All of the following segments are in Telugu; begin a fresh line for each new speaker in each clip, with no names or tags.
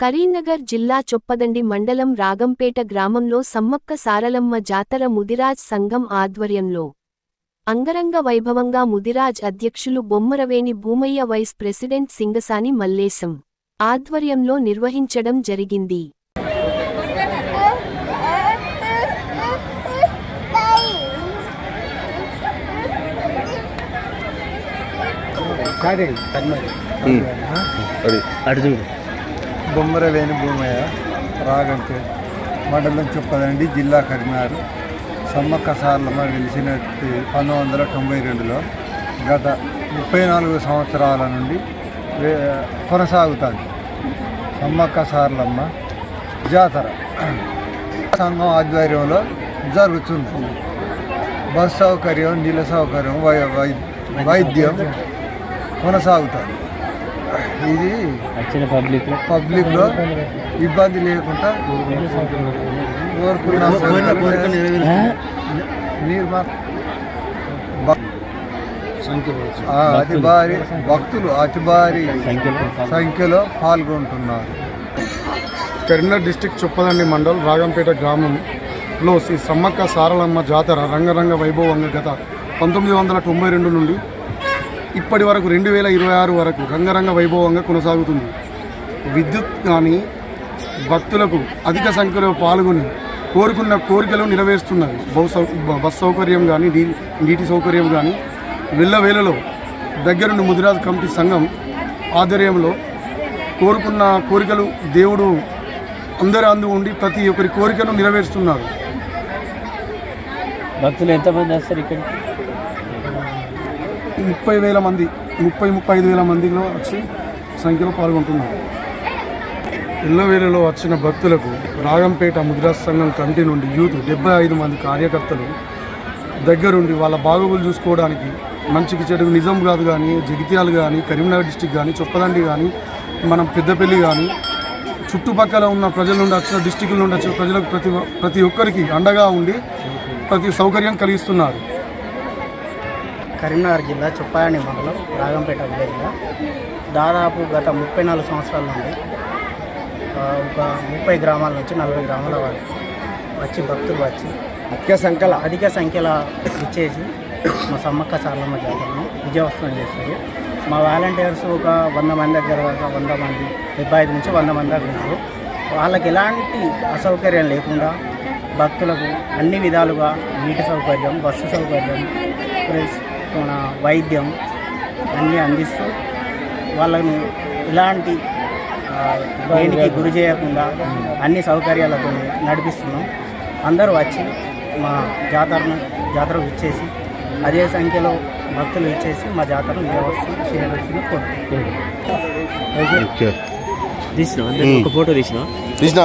కరీంనగర్ జిల్లా చొప్పదండి మండలం రాగంపేట గ్రామంలో సమ్మక్క సారలమ్మ జాతర ముదిరాజ్ సంఘం ఆధ్వర్యంలో అంగరంగ వైభవంగా ముదిరాజ్ అధ్యక్షులు బొమ్మరవేణి భూమయ్య వైస్ ప్రెసిడెంట్ సింగసాని మల్లేశం ఆధ్వర్యంలో నిర్వహించడం జరిగింది.
చూడు.
బొమ్మరవేణి భూమయ్య రాగంటే మండలం చొప్పదండి జిల్లా కరీంనగర్. సమ్మక్క సార్లమ్మ వెలిసినట్టు పంతొమ్మిది వందల తొంభై రెండులో గత ముప్పై నాలుగు సంవత్సరాల నుండి కొనసాగుతుంది. సమ్మక్క సార్లమ్మ జాతర సంఘం ఆధ్వర్యంలో జరుగుతుంది. బస్ సౌకర్యం నీళ్ళ సౌకర్యం వై వై- వైద్యం కొనసాగుతుంది ఇది
వచ్చిన పబ్లిక్
పబ్లిక్లో ఇబ్బంది లేకుండా కోరుకున్న మీరు మా- భక్- ఆ, అతి భారీ భక్తులు అతి భారీ
సంఖ్యలో.
సంఖ్యలో పాల్గొంటున్నారు.
కరీంనగర్ డిస్టిక్ చొప్పదండి మండల్ రాగంపేట గ్రామంలో శ్రీ సమ్మక్క సారలమ్మ జాతర రంగరంగ వైభవంగా గత పంతొమ్మిది వందల తొంభై రెండు నుండి ఇప్పటి వరకు రెండు వేల ఇరవై ఆరు వరకు రంగరంగ వైభవంగా కొనసాగుతుంది విద్యుత్ కానీ భక్తులకు అధిక సంఖ్యలో పాల్గొని కోరుకున్న కోరికలు నెరవేరుస్తున్నది బహు సౌ బస్ సౌకర్యం కానీ నీ నీటి సౌకర్యం కానీ వెళ్ళవేళలో దగ్గరుండి ముదిరాజ్ కమిటీ సంఘం ఆధ్వర్యంలో కోరుకున్న కోరికలు దేవుడు అందరి అందు ఉండి ప్రతి ఒక్కరి కోరికను నెరవేరుస్తున్నారు
భక్తులు ఎంతమంది వస్తారు ఇక్కడికి
ముప్పై వేల మంది ముప్పై ముప్పై ఐదు వేల మందిలో వచ్చి సంఖ్యలో పాల్గొంటున్నారు. ఇళ్ళవేలలో వచ్చిన భక్తులకు రాగంపేట ముద్రా సంఘం కమిటీ నుండి యూత్ డెబ్బై ఐదు మంది కార్యకర్తలు దగ్గరుండి వాళ్ళ బాగోగులు చూసుకోవడానికి మంచికి చెడుకు నిజామాబాద్ కానీ జగిత్యాలు కానీ కరీంనగర్ డిస్టిక్ కానీ చొప్పదండి కానీ మనం పెద్దపల్లి కానీ చుట్టుపక్కల ఉన్న ప్రజల నుండి వచ్చిన డిస్టిక్ల నుండి వచ్చిన ప్రజలకు ప్రతి ప్రతి ఒక్కరికి అండగా ఉండి ప్రతి సౌకర్యం కలిగిస్తున్నారు.
కరీంనగర్ జిల్లా చుప్పాయని మండలం రాగంపేట విలేజ్లో దాదాపు గత ముప్పై నాలుగు సంవత్సరాల నుండి ఒక ముప్పై గ్రామాల నుంచి నలభై గ్రామాల వరకు వచ్చి భక్తులు వచ్చి అధిక సంఖ్యలో? అధిక సంఖ్యలో ఇచ్చేసి మా సమ్మక్క సారలమ్మ జాతరను విజయవంతం చేస్తారు మా వాలంటీర్స్ ఒక వంద మంది దగ్గర వంద మంది డెబ్బై ఐదు నుంచి వంద మంది దాకా ఉంటారు వాళ్ళకి ఎలాంటి అసౌకర్యం లేకుండా భక్తులకు అన్ని విధాలుగా నీటి సౌకర్యం బస్సు సౌకర్యం ప్లస్ మన వైద్యం అన్నీ అందిస్తూ వాళ్ళను ఇలాంటి దేనికి గురి చేయకుండా అన్ని సౌకర్యాలతో నడిపిస్తున్నాం. అందరూ వచ్చి మా జాతరను జాతరకు ఇచ్చేసి అదే సంఖ్యలో భక్తులు ఇచ్చేసి మా జాతరను వ్యవస్థ చేయవలసింది కోరుతున్నాం.
తీసినా ఒక ఫోటో తీసినా
తీసినా?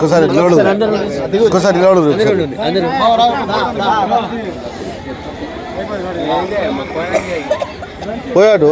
ఒకసారి ఒకసారి పోయాడు